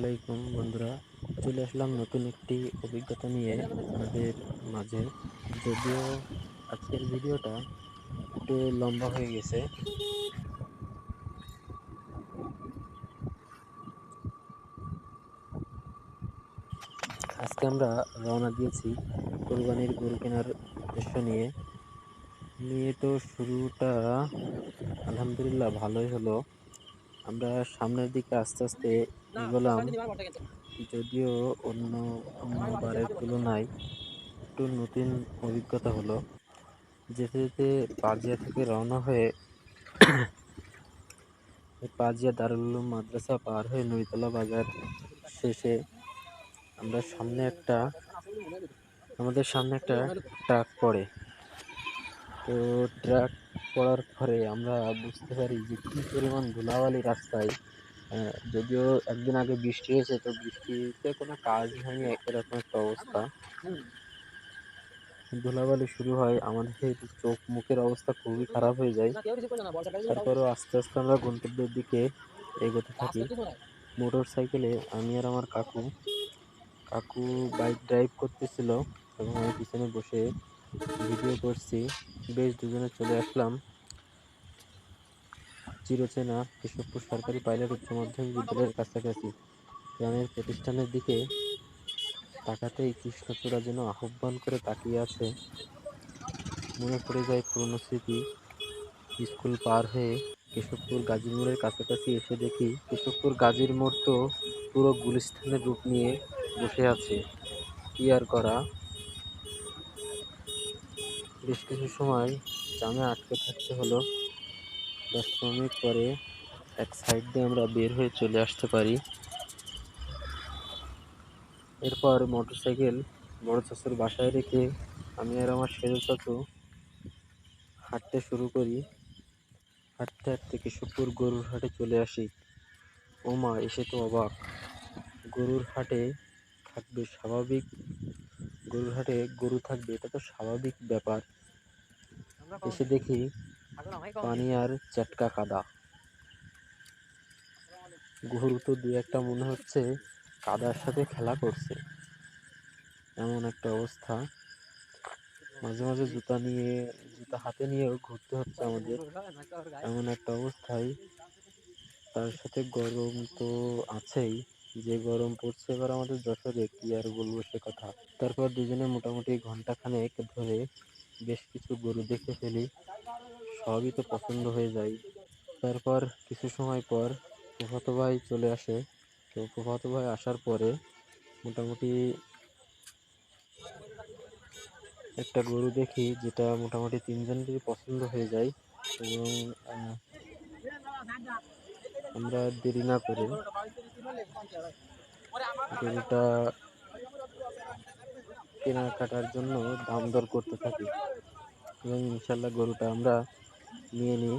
আলাইকুম, বন্ধুরা। চলে আসলাম নতুন একটি অভিজ্ঞতা নিয়ে আপনাদের মাঝে। যদিও আজকের ভিডিওটা একটু লম্বা হয়ে গেছে। আজকে আমরা রওনা দিয়েছি কোরবানির গরু কেনার উদ্দেশ্য নিয়ে। নিয়ে তো শুরুটা আলহামদুলিল্লাহ ভালোই হলো। আমরা সামনের দিকে আস্তে আস্তে এগোলাম। যদিও অন্য অন্য বারের তুলনায় একটু নতুন অভিজ্ঞতা হলো। যেতে যেতে পাজিয়া থেকে রওনা হয়ে পাজিয়া দারুল মাদ্রাসা পার হয়ে নইতলা বাজার শেষে আমরা সামনে একটা আমাদের সামনে একটা ট্রাক পড়ে। তো ট্রাক পড়ার পরে আমরা বুঝতে পারি যে কী পরিমাণ ধুলাবালি রাস্তায় যদিও একদিন আগে বৃষ্টি হয়েছে, তো বৃষ্টিতে কোনো কাজ হয়নি, এরকম একটা অবস্থা। ধুলাবালি শুরু হয়, আমাদের চোখ মুখের অবস্থা খুবই খারাপ হয়ে যায়। তারপরেও আস্তে আস্তে আমরা গন্তব্যের দিকে এগোতে থাকি। মোটর সাইকেলে আমি আর আমার কাকু কাকু বাইক ড্রাইভ করতেছিল এবং আমি পিছনে বসে ভিডিও করছি। বেশ দুজনে চলে আসলাম। চিরচেনা কেশবপুর সরকারি পাইলট উচ্চ মাধ্যমিক বিদ্যালয়ের কাছাকাছি। গ্রামের প্রতিষ্ঠানের দিকে তাকাতেই কৃষ্ণচূড়া যেন আহ্বান করে তাকিয়ে আছে। মনে পড়ে যায় পুরনো স্মৃতি। স্কুল পার হয়ে কেশবপুর গাজী মোড়ের কাছাকাছি এসে দেখি কেশবপুর গাজীর মোড় তো পুরো গুলিস্থানের রূপ নিয়ে বসে আছে। কি আর করা? বেশ কিছু সময় জামে আটকে থাকতে হলো। দশ পনেরো মিনিট পরে এক সাইড দিয়ে আমরা বের হয়ে চলে আসতে পারি। এরপর মোটরসাইকেল বড় চাচুর বাসায় রেখে আমি আর আমার সেজো চাচু হাঁটতে শুরু করি। হাঁটতে হাঁটতে কেশবপুর গরুর হাটে চলে আসি। ও মা এসে তো অবাক। গরুর হাটে থাকবে স্বাভাবিক গরুর হাটে গরু থাকবে এটা তো স্বাভাবিক ব্যাপার। এসে দেখি পানি আর চাটকা কাদা। গরু তো দু একটা মনে হচ্ছে কাদার সাথে খেলা করছে। এমন একটা অবস্থা। মাঝে মাঝে জুতা নিয়ে জুতা হাতে নিয়েও ঘুরতে হচ্ছে আমাদের। এমন একটা অবস্থায় তার সাথে গরম তো আছেই। যে গরম পড়ছে, এবার আমাদের যশোরে কি আর বলব সে কথা। তারপর দুজনে মোটামুটি ঘণ্টা খানেক ধরে বেশ কিছু গরু দেখে ফেলি। সবই তো পছন্দ হয়ে যায়। তারপর কিছু সময় পর প্রভাত ভাই চলে আসে। তো প্রভাত ভাই আসার পরে মোটামুটি একটা গরু দেখি, যেটা মোটামুটি তিনজনেরই পছন্দ হয়ে যায় এবং আমরা দেরি না করে গরুটা কেনাকাটার জন্য দাম দর করতে থাকি। এবং ইনশাল্লাহ গরুটা আমরা নিয়ে নিই।